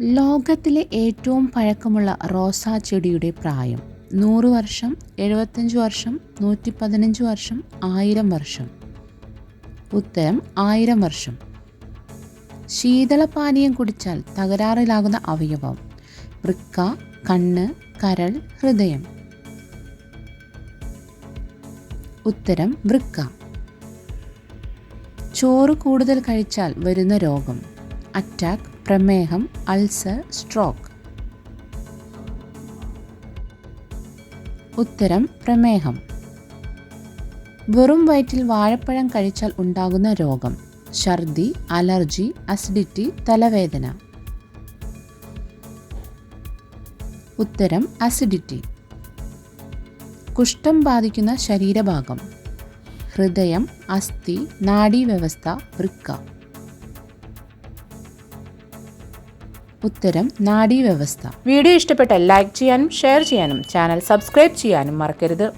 ലോകത്തിലെ ഏറ്റവും പഴക്കമുള്ള റോസാ ചെടിയുടെ പ്രായം. നൂറ് വർഷം എഴുപത്തഞ്ച് വർഷം നൂറ്റി പതിനഞ്ച് വർഷം ആയിരം വർഷം. ഉത്തരം ആയിരം വർഷം. ശീതളപാനീയം കുടിച്ചാൽ തകരാറിലാകുന്ന അവയവം. വൃക്ക കണ്ണ് കരൾ ഹൃദയം. ഉത്തരം വൃക്ക. ചോറ് കൂടുതൽ കഴിച്ചാൽ വരുന്ന രോഗം. അറ്റാക്ക് പ്രമേഹം അൾസർ സ്ട്രോക്ക് ഉത്തരം പ്രമേഹം. വെറും വയറ്റിൽ വാഴപ്പഴം കഴിച്ചാൽ ഉണ്ടാകുന്ന രോഗം. ഛർദി അലർജി അസിഡിറ്റി തലവേദന. ഉത്തരം അസിഡിറ്റി കുഷ്ഠം ബാധിക്കുന്ന ശരീരഭാഗം. ഹൃദയം അസ്ഥി നാഡീവ്യവസ്ഥ വൃക്ക. ഉത്തരം നാഡീവ്യവസ്ഥ. വീഡിയോ ഇഷ്ടപ്പെട്ടാൽ ലൈക്ക് ചെയ്യാനും ഷെയർ ചെയ്യാനും ചാനൽ സബ്സ്ക്രൈബ് ചെയ്യാനും മറക്കരുത്.